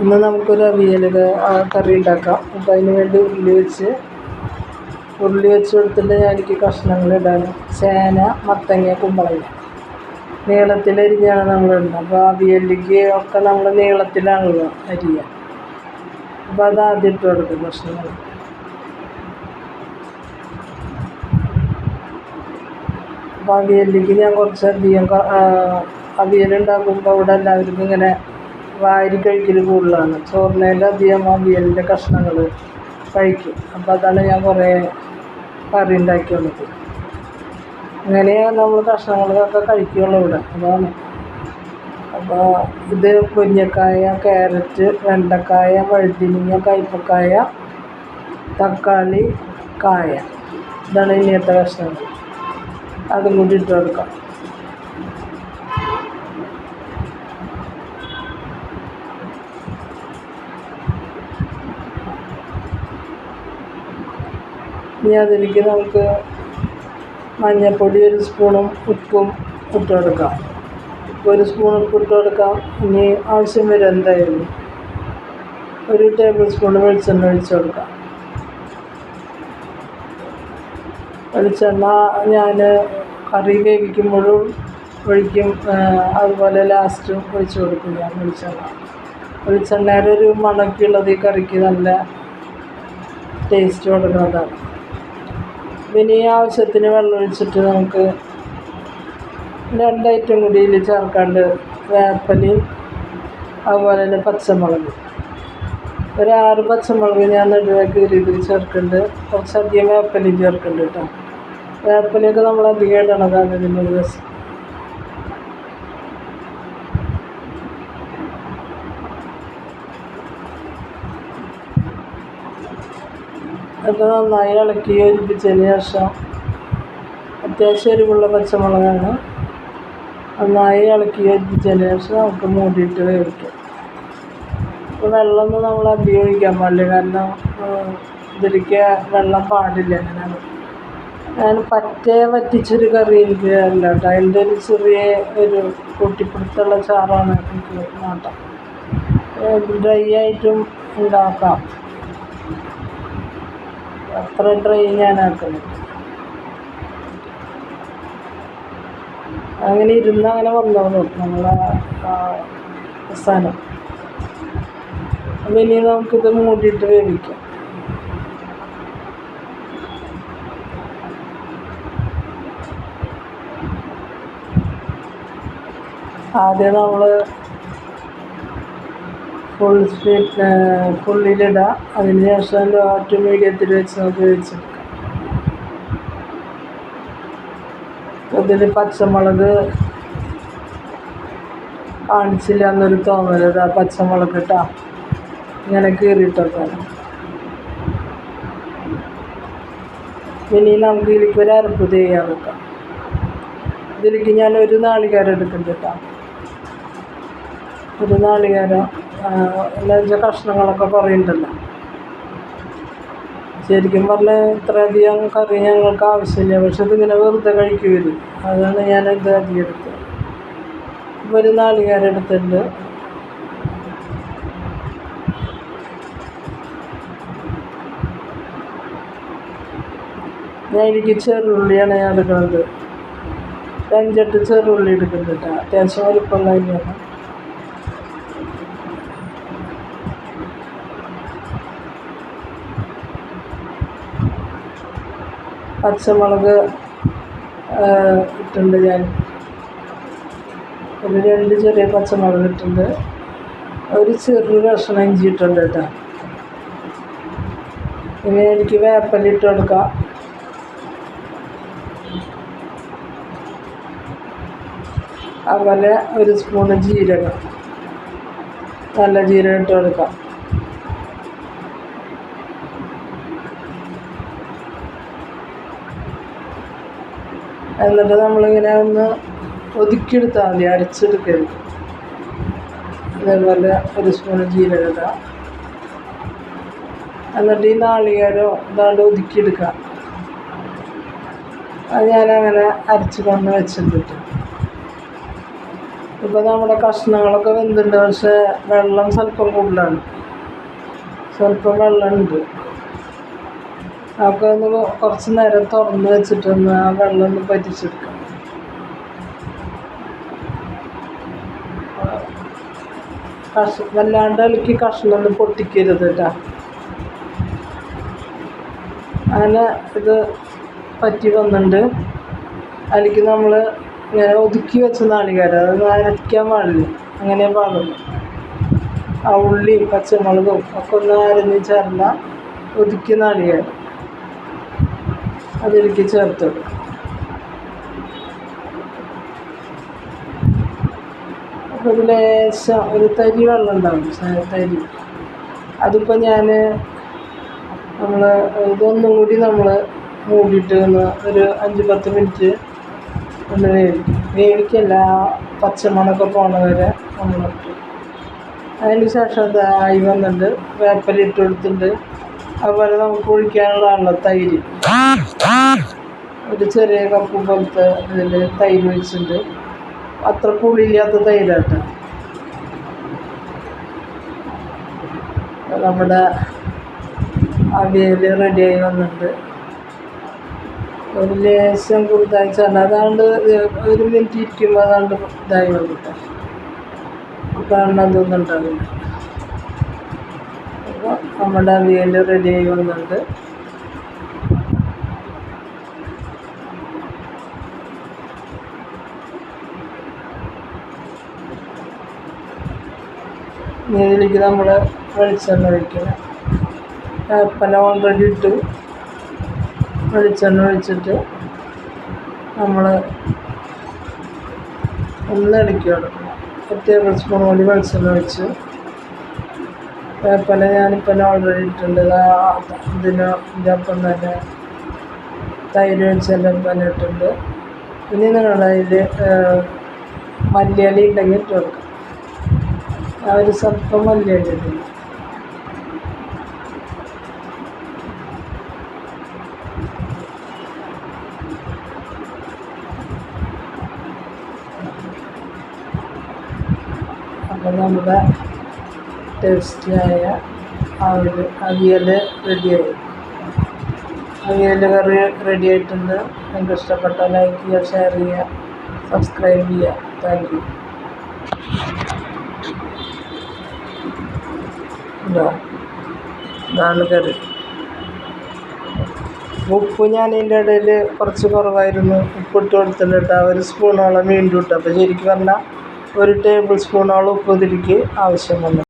ഇന്ന് നമുക്കൊരു ആ കറി ഉണ്ടാക്കാം. അപ്പം അതിന് വേണ്ടി ഉള്ളി വെച്ച് ഉള്ളി വെച്ച് കൊടുത്തിട്ട് ഞാൻ എനിക്ക് കഷ്ണങ്ങൾ ഇടാനും ചേന മത്തങ്ങ കുമ്പളങ്ങ. നീളത്തിലരിഞ്ഞാണ് നമ്മൾ ഇടുന്നത്. അപ്പോൾ അവിയലിലേക്ക് ഒക്കെ നമ്മൾ നീളത്തിലാണല്ലോ അരിയുക. അപ്പോൾ അത് ആദ്യം ഇട്ട് കൊടുക്കും കഷ്ണങ്ങൾ. അപ്പോൾ അവിയലിലേക്ക് ഞാൻ കുറച്ചധികം അധികം അവിയലുണ്ടാക്കുമ്പോൾ ഇവിടെ എല്ലാവർക്കും ഇങ്ങനെ വാരി കഴിക്കൽ കൂടുതലാണ്. ചോറിനേലധികം അവിയലിന്റെ കഷ്ണങ്ങൾ കഴിക്കും. അപ്പം അതാണ് ഞാൻ കുറേ കറി ഉണ്ടാക്കിയുള്ളത് അങ്ങനെ നമ്മൾ കഷ്ണങ്ങളൊക്കെ കഴിക്കുകയുള്ളൂ ഇവിടെ. അതാണ്. അപ്പോൾ ഇത് മുരിങ്ങക്കായ ക്യാരറ്റ് വെണ്ടക്കായ വഴുതിനിങ്ങ കയ്പക്കായ തക്കാളി കായ. ഇതാണ് ഇനിയത്തെ കഷ്ണങ്ങൾ അതും കൂടി ഇട്ട് കൊടുക്കാം. ഇനി അതിലേക്ക് നമുക്ക് മഞ്ഞൾപ്പൊടി ഒരു സ്പൂണും ഉപ്പും ഇട്ട് കൊടുക്കാം ഒരു സ്പൂൺ ഉപ്പ് ഇട്ട് കൊടുക്കാം ഇനി ആവശ്യം വരും എന്തായാലും. ഒരു ടേബിൾ സ്പൂൺ വെളിച്ചെണ്ണ ഒഴിച്ച് കൊടുക്കാം. വെളിച്ചെണ്ണ ഞാൻ കറി വേവിക്കുമ്പോഴും ഒഴിക്കും അതുപോലെ ലാസ്റ്റും ഒഴിച്ചു കൊടുക്കും ഞാൻ വെളിച്ചെണ്ണ. വെളിച്ചെണ്ണയുടെ ഒരു മണക്കുള്ളത് ഈ കറിക്ക് നല്ല ടേസ്റ്റ് കൊടുക്കുന്നതാണ്. പിന്നെ ഈ ആവശ്യത്തിന് വെള്ളം ഒഴിച്ചിട്ട് നമുക്ക് രണ്ട് ഐറ്റം കൂടി ഇതിൽ ചേർക്കാണ്ട് വേപ്പലയും അതുപോലെ തന്നെ പച്ചമുളക്. ഒരു ആറ് പച്ചമുളക് ഞാൻ നടുവാക്കി രീതിയിൽ ചേർക്കുന്നുണ്ട് കുറച്ചധികം വേപ്പലയും ചേർക്കുന്നുണ്ട് കേട്ടോ. വേപ്പലയൊക്കെ നമ്മൾ അധികം ഇടണതാണ് ഇതിന്റെ ഒരു അത് നന്നായി ഇളക്കി യോജിപ്പിച്ചതിന് ശേഷം അത്യാവശ്യം എരിവുള്ള പച്ചമുളകാണ്. നന്നായി ഇളക്കി യോജിപ്പിച്ചതിന് ശേഷം നമുക്ക് മൂടിയിട്ട് വേവിക്കാം. ഇപ്പോൾ വെള്ളമൊന്നും നമ്മൾ അധികം ഒഴിക്കാൻ പാടില്ല. കാരണം ഇതിലേക്ക് വെള്ളം പാടില്ല അങ്ങനെ ഞാൻ പറ്റേ വറ്റിച്ചൊരു കറി എനിക്ക് അല്ല കേട്ടോ അതിന്റെ ഒരു ചെറിയ ഒരു കൂട്ടിപ്പിടുത്തുള്ള ചാറാണ് എനിക്ക് നോട്ടം ഡ്രൈ ആയിട്ടും ഉണ്ടാക്കാം. അത്ര ട്രൈ ഞാൻ ആക്കുന്നില്ല അങ്ങനെ ഇരുന്ന് അങ്ങനെ വന്നോളൂ. നമ്മളെ സ്ഥലം അപ്പം ഇനി നമുക്കിത് മൂടിയിട്ട് വേവിക്കാം. ആദ്യം നമ്മൾ ഫുൾ സ്പീഡ് ഫുള്ളിലിടുക അതിന് ശേഷം ലോ മീഡിയത്തിൽ വെച്ച് നമുക്ക് വേവിച്ചെടുക്കാം അതിൽ പച്ചമുളക് കാണിച്ചില്ല എന്നൊരു തോന്നരുത് ആ പച്ചമുളക് ഇട്ടാ. ഇങ്ങനെ കീറിയിട്ടൊക്കെ. ഇനി നമുക്ക് ഇതിലേക്ക് ഒരു അരപ്പ് ചെയ്യാൻ വെക്കാം. ഇതിലേക്ക് ഞാൻ ഒരു നാളികേരം എടുക്കുന്നുണ്ട് കേട്ടോ. ഒരു നാളികേരം വെച്ചാൽ കഷ്ണങ്ങളൊക്കെ കുറേ ശരിക്കും പറഞ്ഞാൽ ഇത്രയധികം കറി ഞങ്ങൾക്ക് ആവശ്യമില്ല. പക്ഷെ ഇതിങ്ങനെ വെറുതെ കഴിക്കുമല്ലോ അതാണ് ഞാൻ ഇത് അധികം എടുത്തത്. ഇപ്പോൾ ഒരു നാളികേരം എടുത്തിട്ടുണ്ട്. ഞാൻ എനിക്ക് ചെറുള്ളിയാണ് ഞാൻ എടുക്കുന്നത് അഞ്ചെട്ട് ചെറുള്ളി എടുക്കുന്നുണ്ട്. അത്യാവശ്യം വലിപ്പമുള്ള അരിയാണ്. പച്ചമുളക് ഇട്ടിട്ടുണ്ട് ഞാൻ. ഒരു രണ്ട് ചെറിയ പച്ചമുളക് ഇട്ടിട്ടുണ്ട് ഒരു ചെറിയ കഷ്ണം ഇഞ്ചി ഇട്ടുണ്ട് കേട്ടോ. ഇനി എനിക്ക് വേപ്പല ഇട്ട് കൊടുക്കാം. അതുപോലെ ഒരു സ്പൂണ് ജീരകം. നല്ല ജീരകം ഇട്ട് കൊടുക്കാം. എന്നിട്ട് നമ്മളിങ്ങനെ ഒന്ന് ഒതുക്കിയെടുത്താൽ മതി അരച്ചെടുക്കരുത്. അതേപോലെ ഒരു സ്പൂൺ ജീരകത എന്നിട്ട് ഈ നാളികേരം ഇതാണ്ട് ഒതുക്കിയെടുക്കാം അത് ഞാനങ്ങനെ അരച്ച് കൊണ്ട് വെച്ചിട്ടുണ്ട്. ഇപ്പോൾ നമ്മുടെ കഷ്ണങ്ങളൊക്കെ വെന്തുണ്ട് പക്ഷേ വെള്ളം സ്വല്പം കൂടുതലാണ്. സ്വല്പം വെള്ളമുണ്ട്. അതൊക്കെ ഒന്ന് കുറച്ച് നേരം തുറന്ന് വെച്ചിട്ടൊന്ന് ആ വെള്ളം ഒന്ന് പറ്റിച്ചെടുക്കാം. കഷ വല്ലാണ്ട് ഇളക്കി കഷ്ണം ഒന്ന് പൊട്ടിക്കരുത് കേട്ടോ. അങ്ങനെ ഇത് പറ്റി വന്നിട്ടുണ്ട് അതിലേക്ക് നമ്മൾ ഇങ്ങനെ ഒതുക്കി വെച്ച നാളികേരം അത് അരയ്ക്കാൻ പാടില്ല. അങ്ങനെ പാടുള്ളൂ. ആ ഉള്ളിയും പച്ചമുളകും ഒക്കെ ഒന്ന് അരഞ്ഞ് ചേർന്ന ഒതുക്കിയ നാളികേരം അതിലേക്ക് ചേർത്തിടും അപ്പോൾ ഒരു ലേശം ഒരു തരി വെള്ളം ഉണ്ടാവും തരി. അതിപ്പോൾ ഞാൻ നമ്മൾ ഇതൊന്നും കൂടി നമ്മൾ മൂടിയിട്ട് ഒരു അഞ്ച് പത്ത് മിനിറ്റ് ഒന്ന് വേവിക്കും. വേവിക്കല്ല പച്ചമണമൊക്കെ പോണ വരെ നമ്മൾ അതിന് ശേഷം ഇതായി വന്നിട്ട് വേപ്പലിട്ട് കൊടുത്തിട്ടുണ്ട്. അതുപോലെ നമുക്ക് ഒഴിക്കാനുള്ളതാണല്ലോ തൈര്. ഒരു ചെറിയ കപ്പ് പോലത്തെ ഇതിൽ തൈര് ഒഴിച്ചിട്ടുണ്ട്. അത്ര പുളിയില്ലാത്ത തൈരാട്ട നമ്മുടെ അവിയൽ റെഡിയായി വന്നിട്ടുണ്ട്. ഒരു ലേശം കുറുതായി ചേർന്ന് അതാണ്ട് ഒരു മിനിറ്റ് ഇരിക്കുമ്പോൾ അതാണ്ട് ഇതായി വന്നിട്ട് കാണാൻ തോന്നുന്നുണ്ടാവില്ല അപ്പോൾ നമ്മുടെ അവിയൽ റെഡി വന്നിട്ടുണ്ട്. ഇനി ഇതിലേക്ക് നമ്മൾ വെളിച്ചെണ്ണ ഒഴിക്കണം. വേപ്പല ഓൾറെഡി ഇട്ടു. വെളിച്ചെണ്ണ ഒഴിച്ചിട്ട് നമ്മൾ ഒന്ന് ഇളക്കി കൊടുക്കണം. ഒരു ടേബിൾ സ്പൂൺ കൂടി വെളിച്ചെണ്ണ ഒഴിച്ച്. വേപ്പല ഞാനിപ്പോൾ ഓർഡർ ഇട്ടിട്ടുണ്ട് ആ ഇതിന് ഇതിനൊപ്പം തന്നെ തൈര് ഒഴിച്ചതിന്റെ പറഞ്ഞിട്ടുണ്ട് ഇനി നിങ്ങളുടെ അതിൽ മല്ലിയലി ഉണ്ടെങ്കിൽ ഇട്ട് ആ ഒരു സ്വല്പം മല്ലിയലി ഇട്ടിട്ടുണ്ട്. അപ്പം നമ്മുടെ ടേസ്റ്റിയായ അവിയൽ റെഡിയായി. അവിയൽ കറി റെഡി ആയിട്ടുണ്ട് നിങ്ങൾക്ക് ഇഷ്ടപ്പെട്ടാൽ ലൈക്ക് ചെയ്യുക ഷെയർ ചെയ്യുക സബ്സ്ക്രൈബ് ചെയ്യുക. Thank you. നാല് കറി. ഉപ്പ് ഞാൻ ഇതിന്റെ ഇടയിൽ കുറച്ച് കുറവായിരുന്നു. ഉപ്പിട്ട് കൊടുത്തിട്ടുണ്ട്. ഒരു സ്പൂണോളം വീണ്ടും ഇട്ടു അപ്പോൾ ശരിക്കും പറഞ്ഞാൽ ഒരു ടേബിൾ സ്പൂണോളം ഉപ്പ് ഇതിലേക്ക് ആവശ്യം വന്നു.